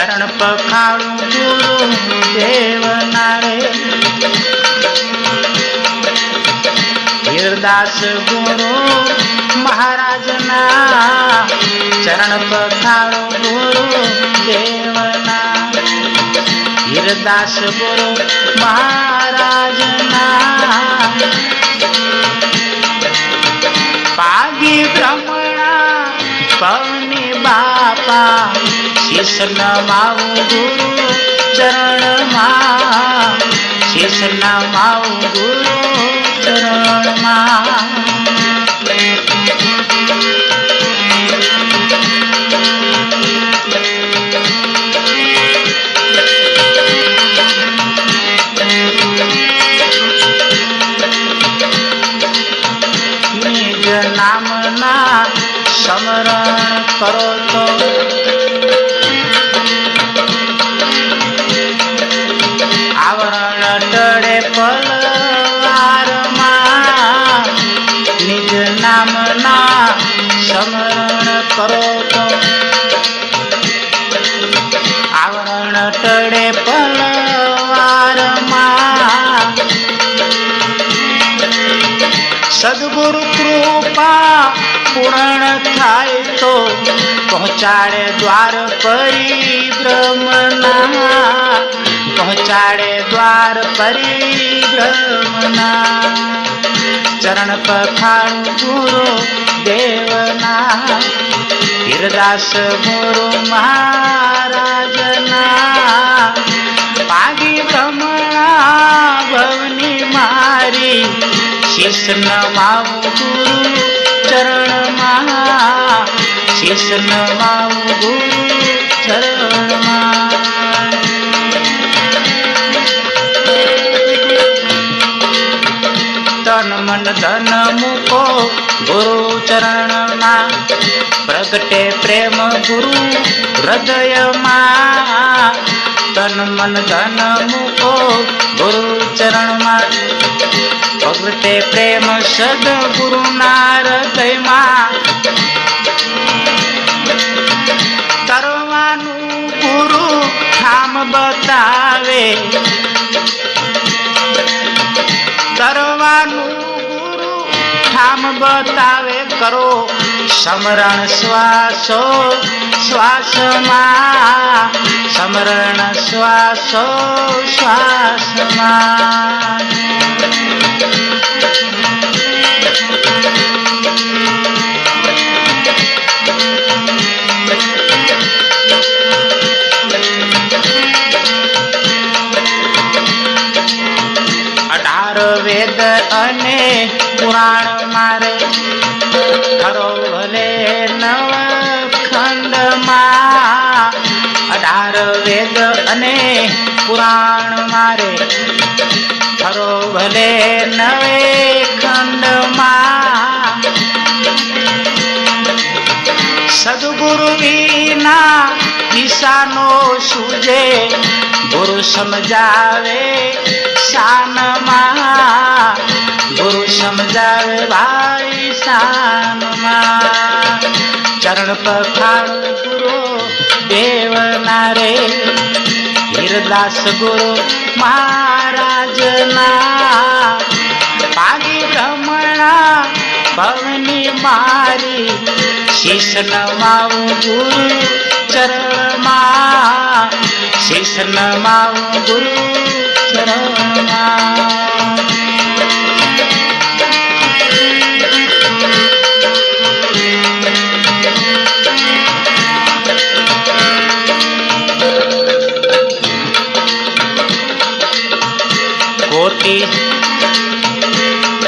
ચરણ પખાડું ગુરુ દેવના રે હીરદાસ ગુરુ મહારાજના ચરણ પખાડું ગુરુ દેવના હીરદાસ ગુરુ મહારાજના શીશ નમાવું ગુરુ ચરણમાં. શીશ નમાવું ગુરુ ચરણમાં. નામના સમરણ કરો તો કૃપા પૂર્ણ થાય તો પહોંચાડે દ્વાર પરિભ્રમના. પહોંચાડે દ્વાર પરિભ્રમના. ચરણ પખાણ ગુરુ દેવના. હીરદાસ ગુરુ મહારાજના. પાગી ભ્રમણા ભવની મારી. શિષ્ણ નમાવું ગુરુ ચરણમાં શીશ નમાવું ગુરુ ચરણમાં. તન મન ધન મૂકો, ગુરુ ચરણમાં. પ્રગટે પ્રેમ ગુરુ હૃદયમાં તન મન ધન મૂકો, ગુરુ પ્રગટે પ્રેમ સદગુરુના હૃદયમાં કરવાનું ગુરુ ખામ બતાવે. તરવાનું ગુરુ ઠામ બતાવે. કરો સમરણ શ્વાસો, શ્વાસમાં. સમરણ શ્વાસો, શ્વાસમાં. અઢાર વેદ અને પુરાણ મારે. ખરો ભલે નવ ખંડમાં અઢાર વેદ અને પુરાણ મારે. ખરો ભલે નવે ખંડમાં સદગુરુ વિના દિશાનો સૂજે. ગુરુ સમજાવે શાનમાં. ગુરુ સમજાવે ભાઈ શાનમાં. ચરણ પખાણ ગુરુ દેવના રે હીરદાસ ગુરુ મહારાજના. પાગી રમણા ભવની મારી. શીશ નમાવું ગુરુ ચરણમાં. શીશ નમાવું ગુરુ કોટી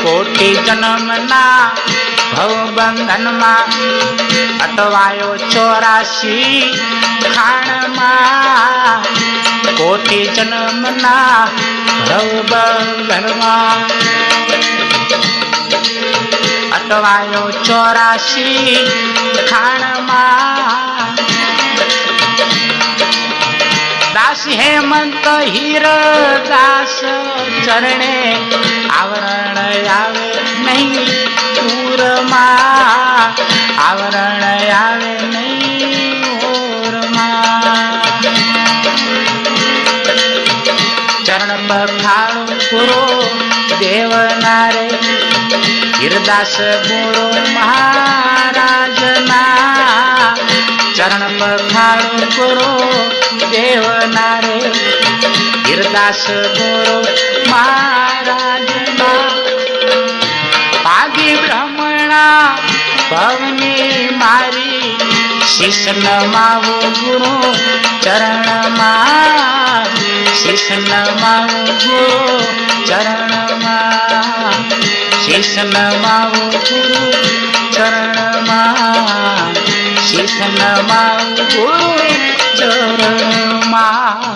કોટી જન્મના ભવબંધનમાં અટવાયો ચોરાશી ખાણમાં. કોટી જન્મના ભવબંધનમાં અટવાયો ચોરાશી ખાણમાં દાસ હેમંત હીર દાસ ચરણે આવરણ આવે નહીં પૂરમાં આવરણ આવે ગુરુ દેવના રે હીરદાસ ગુરુ મહારાજના ચરણ પખાડું ગુરુ દેવના રે હીરદાસ ગુરુ મહારાજના ભાગી બ્રહ્મણા ભવની શિષનમાવો ગુરુ ચરણમાં શિષનમાવો ગુરુ ચરણમાં શિષનમાવો ગુરુ ચરણમાં શિષનમાવો ગુરુ ચરણમાં